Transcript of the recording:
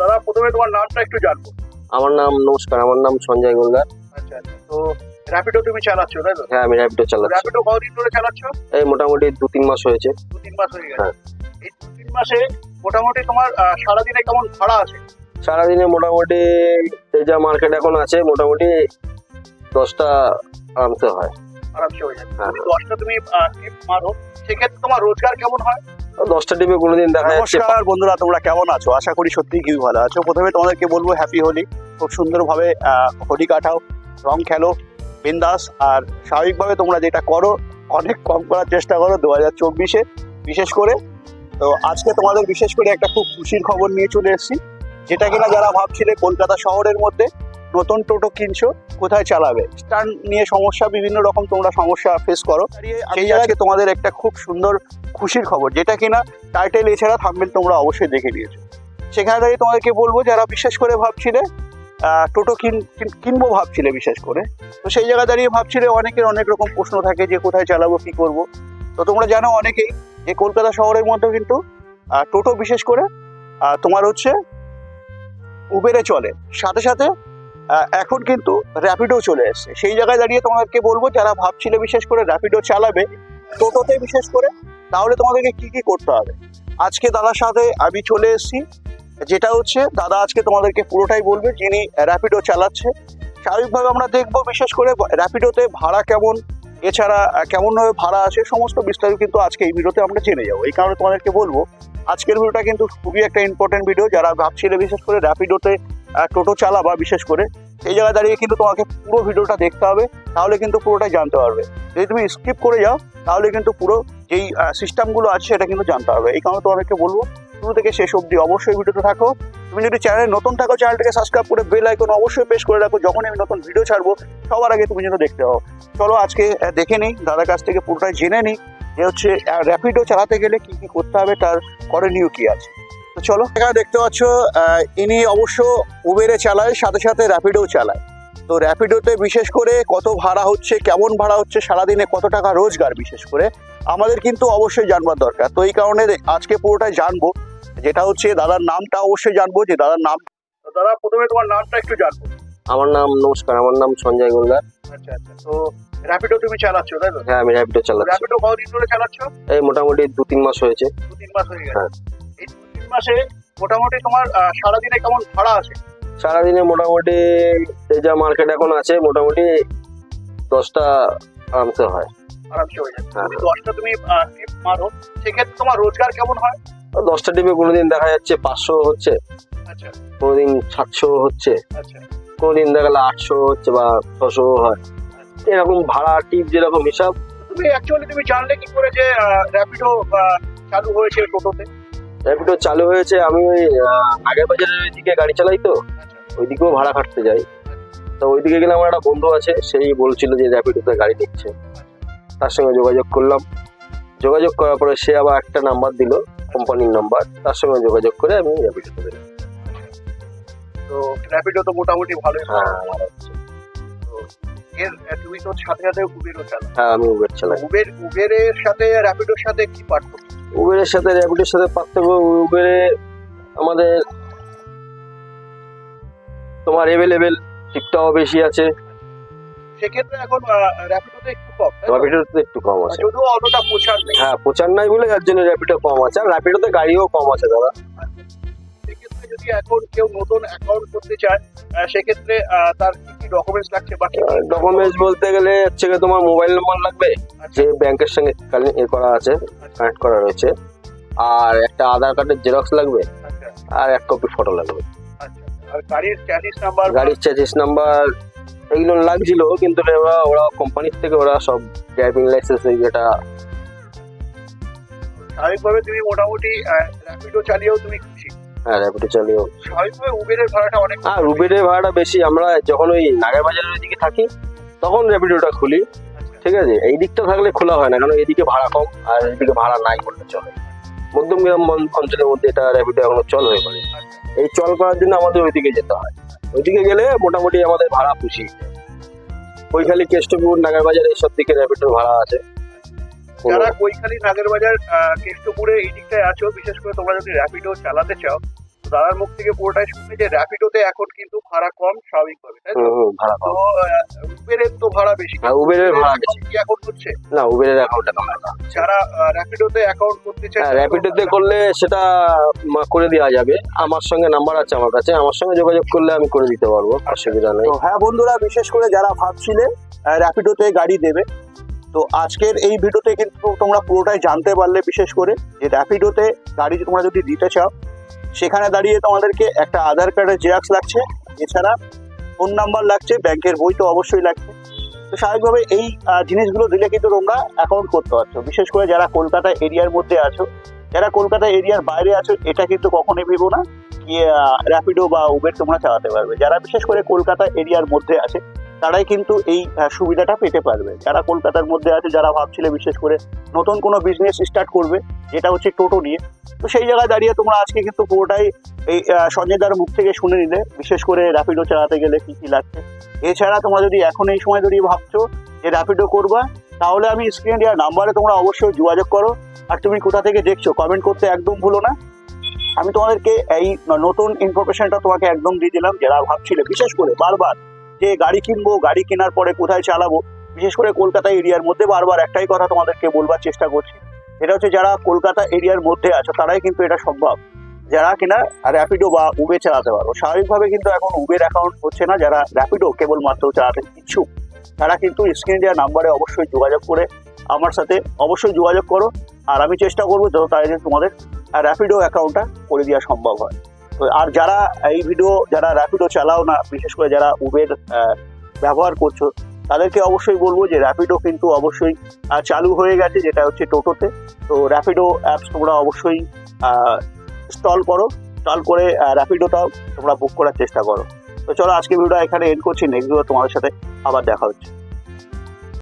দাদা প্রথমে তোমার নামটা একটু জানব। আমার নাম নমস্কার আমার নাম সঞ্জয় গোলদার আচ্ছা আচ্ছা। তো র্যাপিডো তুমি চালাচ্ছ তাই তো? হ্যাঁ আমি র্যাপিডো চালাচ্ছি। র্যাপিডো কতদিন ধরে চালাচ্ছ? এই মোটামুটি দু তিন মাস হয়েছে। দু তিন মাস হয়ে গেছে। হ্যাঁ। এই দু তিন মাসে মোটামুটি তোমার সারাদিনে কেমন ভাড়া আছে? সারাদিনে মোটামুটি এই যা মার্কেট এখন আছে মোটামুটি দশটা আনতে হয়। আরামসে হয়ে যাবে হ্যাঁ। দশটা তুমি মারো। সেক্ষেত্রে তোমার রোজগার কেমন হয়? দশটা টিপে কোনোদিন দেখা যাচ্ছে। নমস্কার বন্ধুরা, তোমরা কেমন আছো? আশা করি সত্যি খুবই ভালো আছো। প্রথমে তোমাদেরকে বলব হ্যাপি হোলি খুব সুন্দরভাবে হোলি কাটাও, রং খেলো, বিন্দাস। আর স্বাভাবিকভাবে তোমরা যেটা করো, অনেক কম করার চেষ্টা করো দু হাজার চব্বিশে। বিশেষ করে, তো আজকে তোমাদের বিশেষ করে একটা খুব খুশির খবর নিয়ে চলে এসেছি। যেটা কিনা যারা ভাবছিলে কলকাতা শহরের মধ্যে নতুন টোটো কিনছো কোথায় চালাবে? স্ট্যান্ড নিয়ে সমস্যা বিভিন্ন রকম তোমরা সমস্যা ফেস করো। সেই আজকে তোমাদের একটা খুব সুন্দর খুশির খবর যেটা কিনা টাইটেল এছাড়া থাম্বেল তোমরা অবশ্যই দেখে নিয়েছো। সেখানে দাঁড়িয়ে তোমাদেরকে বলব যারা বিশেষ করে ভাবছিলে টোটো কিন কিন- কিনবো ভাবছিলে বিশেষ করে তো সেই জায়গায় দাঁড়িয়ে ভাবছিলে অনেকের অনেক রকম প্রশ্ন থাকে যে কোথায় চালাবো কি করব? তো তোমরা জানো অনেকেই যে কলকাতা শহরের মধ্যে কিন্তু টোটো বিশেষ করে তোমার হচ্ছে উবেরে চলে। সাথে সাথে এখন কিন্তু র্যাপিডো চলে এসছে। সেই জায়গায় দাঁড়িয়ে তোমাদেরকে বলব, যারা ভাবছিলে বিশেষ করে র্যাপিডো চালাবে, টোটোতে বিশেষ করে, তাহলে তোমাদেরকে কি কি করতে হবে? আজকে দাদার সাথে আমি চলে এসেছি। যেটা হচ্ছে, দাদা আজকে তোমাদেরকে পুরোটাই বলবে, যিনি র্যাপিডো চালাচ্ছে। স্বাভাবিকভাবে আমরা দেখব বিশেষ করে র্যাপিডোতে ভাড়া কেমন, এছাড়া কেমনভাবে ভাড়া আছে, সমস্ত বিস্তারিত কিন্তু আজকে এই ভিডিওতে আমরা জেনে যাব। এই কারণে তোমাদেরকে বলব, আজকের ভিডিওটা কিন্তু খুবই একটা ইম্পর্টেন্ট ভিডিও যারা ভাবছিলে বিশেষ করে র্যাপিডোতে টোটো চালাবা বিশেষ করে এই জায়গায় দাঁড়িয়ে কিন্তু তোমাকে পুরো ভিডিওটা দেখতে হবে, তাহলে কিন্তু পুরোটাই জানতে পারবে। যদি তুমি স্কিপ করে যাও, তাহলে কিন্তু পুরো যেই সিস্টেমগুলো আছে সেটা কিন্তু জানতে হবে এই কারণে তোমাদেরকে বলব, শুরু থেকে শেষ অবধি অবশ্যই ভিডিওতে থাকো। তুমি যদি চ্যানেলে নতুন থাকো চ্যানেলটাকে সাবস্ক্রাইব করে বেল আইকন অবশ্যই প্রেস করে রাখো। যখন আমি নতুন ভিডিও ছাড়বো, সবার আগে তুমি যেন দেখতে পাও। চলো আজকে দেখে নিই, দাদার কাছ থেকে পুরোটাই জেনে নিই যে হচ্ছে র্যাপিডো চালাতে গেলে কি কি করতে হবে, তার করণীয় কি আছে? তো চলো। এখানে দেখতে পাচ্ছ ইনি অবশ্য উবেরে চালায় সাথে সাথে র্যাপিডোও চালায়। তো র্যাপিডোতে বিশেষ করে কত ভাড়া হচ্ছে কেমন ভাড়া হচ্ছে সারাদিনে কত টাকা রোজগার বিশেষ করে আমাদের কিন্তু অবশ্যই জানবার দরকার। তো এই কারণে আজকে পুরোটাই জানব। যেটা হচ্ছে দাদার নামটা অবশ্যই জানব যে দাদার নাম দাদা প্রথমে তোমার নামটা একটু জানব। আমার নাম নমস্কার আমার নাম সঞ্জয় গোলদার। আচ্ছা আচ্ছা। তো র্যাপিডো তুমি চালাচ্ছ তাই তো? হ্যাঁ আমি র্যাপিডো চালাচ্ছি। র্যাপিডো কতদিন ধরে চালাচ্ছ? এই মোটামুটি দু তিন মাস হয়েছে। দু তিন মাস হয়ে গেছে। হ্যাঁ। মাসে মোটামুটি তোমার সারাদিনে কেমন ভাড়া আছে সারাদিনে মোটামুটি এই যা মার্কেট এখন আছে মোটামুটি দশটা আনতে হয়। আরামসে হয়ে যাবে হ্যাঁ। দশটা তুমি টিপ মারো সেক্ষেত্রে তোমার রোজগার কেমন হয়? দশটা টিপে কোনোদিন দেখা যাচ্ছে পাঁচশো হচ্ছে আচ্ছা। কোনোদিন সাতশো হচ্ছে আচ্ছা। কোনোদিন দেখা গেলে আটশো হচ্ছে বা ছশো হয়। এরকম ভাড়া টিপ যেরকম হিসাব। তুমি অ্যাকচুয়ালি তুমি জানলে কি করে যে র্যাপিডো চালু হয়েছে টোটোতে? র্যাপিডো চালু হয়েছে আমি ওই আগের বাজারের দিকে গাড়ি চালাই তো ওইদিকেও ভাড়া খাটতে যাই। তো ওইদিকে গেলে আমার একটা বন্ধু আছে সেই বলছিল যে র্যাপিডোতে গাড়ি নিচ্ছে তার সঙ্গে যোগাযোগ করলাম। যোগাযোগ করার পরে সে আবার একটা নাম্বার দিল কোম্পানির নাম্বার তার সঙ্গে যোগাযোগ করে আমি র্যাপিডোতে তো র্যাপিডো তো মোটামুটি হ্যাঁ। ভালো এর তুমি তো সাথে সাথে উবেরও চালাও। হ্যাঁ আমি উবের চালাই। উবের উবেরের সাথে র্যাপিডোর সাথে কি পার্থক্য? উবেরের সাথে র্যাপিডোর সাথে পার্থক্য উবেরে আমাদের তোমার অ্যাভেলেবেল টিপটাও বেশি আছে। সেক্ষেত্রে এখন র্যাপিডোতে একটু কম র্যাপিডোতে একটু কম আছে। যদিও অতটা প্রচার নেই। হ্যাঁ প্রচার নাই বলে যার জন্য র্যাপিডো কম আছে। আর র্যাপিডোতে গাড়িও কম আছে দাদা। সেক্ষেত্রে যদি এখন কেউ নতুন অ্যাকাউন্ট করতে চায় সেক্ষেত্রে তার কি ডকুমেন্টস লাগছে বা কি কি ডকুমেন্টস বলতে গেলে হচ্ছে তোমার মোবাইল নাম্বার লাগবে যে ব্যাংকের সঙ্গে এ করা আছে কানেক্ট করা রয়েছে। আর একটা আধার কার্ডের জেরক্স লাগবে আচ্ছা। আর এক কপি ফটো লাগবে। আচ্ছা। আর গাড়ির চ্যাসিস নাম্বার গাড়ির চার্জিস নাম্বার এগুলো লাগছিল কিন্তু ওরা ওরা কোম্পানির থেকে ওরা সব ড্রাইভিং লাইসেন্স যেটা স্বাভাবিকভাবে তুমি মোটামুটি র্যাপিডো চালিয়েও তুমি খুশি। হ্যাঁ র্যাপিডো চালিয়েও উবেরের ভাড়াটা অনেক আর রুবেরের ভাড়াটা বেশি আমরা যখন ওই নাগের বাজারের দিকে থাকি তখন র্যাপিডোটা খুলি আচ্ছা, ঠিক আছে? এই দিকটা থাকলে খোলা হয় না কারণ এইদিকে ভাড়া কম আর এইদিকে ভাড়া নাই বললে চলে। মধ্যমগ্রাম অন- অঞ্চলের মধ্যে এটা র্যাপিডো এখনও চল হয়ে পারে। আচ্ছা। এই চল করার জন্য আমাদের ওইদিকে যেতে হয়। ওইদিকে গেলে মোটামুটি আমাদের ভাড়া পুষিয়ে যায় ওইখালি কেষ্টপুর নাগারবাজার এইসব দিকে র্যাপিডোর ভাড়া আছে। যারা কৈখালী নাগের বাজার কেষ্টপুরে এই দিকটায় আছো বিশেষ করে তোমরা যদি র্যাপিডো চালাতে চাও দাদার মুখ থেকে পুরোটাই শুনছি যে র্যাপিডোতে এখন কিন্তু ভাড়া কম স্বাভাবিকভাবে তাই তো? ভাড়া তো পাবো উবেরের তো ভাড়া বেশি। হ্যাঁ, উবেরের ভাড়া বেশি। কি এখন হচ্ছে? না উবেরের অ্যাকাউন্টে কম। না যারা র্যাপিডোতে অ্যাকাউন্ট করতে চায় র্যাপিডোতে করলে সেটা করে দেওয়া যাবে। আমার সঙ্গে নাম্বার আছে আমার কাছে আমার সঙ্গে যোগাযোগ করলে আমি করে দিতে পারব অসুবিধা নেই। হ্যাঁ বন্ধুরা বিশেষ করে যারা ভাবছিলে র্যাপিডোতে গাড়ি দেবে তো আজকের এই ভিডিওতে কিন্তু তোমরা পুরোটাই জানতে পারলে বিশেষ করে যে র্যাপিডোতে গাড়ি তোমরা যদি দিতে চাও, সেখানে দাঁড়িয়ে তোমাদেরকে একটা আধার কার্ডের জেরক্স লাগছে। এছাড়া ফোন নাম্বার লাগছে, ব্যাংকের বই তো অবশ্যই লাগছে। তো স্বাভাবিকভাবে এই জিনিসগুলো দিলে কিন্তু তোমরা অ্যাকাউন্ট করতে পারছ। বিশেষ করে যারা কলকাতা এরিয়ার মধ্যে আছো, যারা কলকাতা এরিয়ার বাইরে আছো, এটা কিন্তু কখনোই ভেবো না। র্যাপিডো বা উবের তোমরা চালাতে পারবে। যারা বিশেষ করে কলকাতা এরিয়ার মধ্যে আছে তারাই কিন্তু এই সুবিধাটা পেতে পারবে। যারা কলকাতার মধ্যে আছে, যারা ভাবছিলে বিশেষ করে নতুন কোনো বিজনেস স্টার্ট করবে, যেটা হচ্ছে টোটো নিয়ে। তো সেই জায়গায় দাঁড়িয়ে তোমরা আজকে কিন্তু পুরোটাই এই সঞ্জয়দার মুখ থেকে শুনে নিলে, বিশেষ করে র্যাপিডো চালাতে গেলে কি কি লাগছে। এছাড়া তোমরা যদি এখন এই সময় দাঁড়িয়ে ভাবছ যে র্যাপিডো করবা, তাহলে আমি স্ক্রিনে দেওয়া নাম্বারে তোমরা অবশ্যই যোগাযোগ করো। আর তুমি কোথা থেকে দেখছ কমেন্ট করতে একদম ভুলো না। আমি তোমাদেরকে এই নতুন ইনফরমেশনটা তোমাকে একদম দিয়ে দিলাম, যারা ভাবছিলে, বিশেষ করে বারবার যে গাড়ি কিনবো, গাড়ি কেনার পরে কোথায় চালাবো, বিশেষ করে কলকাতা এরিয়ার মধ্যে বারবার একটাই কথা তোমাদেরকে বলবার চেষ্টা করছি। এটা হচ্ছে যারা কলকাতা এরিয়ার মধ্যে আছো, তারাই কিন্তু এটা সম্ভব। যারা কিনা র্যাপিডো বা উবের চালাতে পারো। স্বাভাবিকভাবে কিন্তু এখন উবের অ্যাকাউন্ট হচ্ছে না, যারা র্যাপিডো কেবলমাত্র চালাতে ইচ্ছুক, তারা কিন্তু স্ক্রিনে দেওয়া নাম্বারে অবশ্যই যোগাযোগ করে আমার সাথে অবশ্যই যোগাযোগ করো। আর আমি চেষ্টা করব যত তাড়াতাড়ি তোমাদের র্যাপিডো অ্যাকাউন্টটা করে দেওয়া সম্ভব হয়। তো আর যারা এই ভিডিও যারা র্যাপিডো চালাও না, বিশেষ করে যারা উবের ব্যবহার করছ, তাদেরকে অবশ্যই বলব যে র্যাপিডো কিন্তু অবশ্যই চালু হয়ে গেছে, যেটা হচ্ছে টোটোতে তো র্যাপিডো অ্যাপস তোমরা অবশ্যই ইনস্টল করো। ইনস্টল করে র্যাপিডোটাও তোমরা বুক করার চেষ্টা করো। তো চলো, আজকে ভিডিওটা এখানে এন্ড করছি। নেক্সট ভিডিও তোমাদের সাথে আবার দেখা হচ্ছে।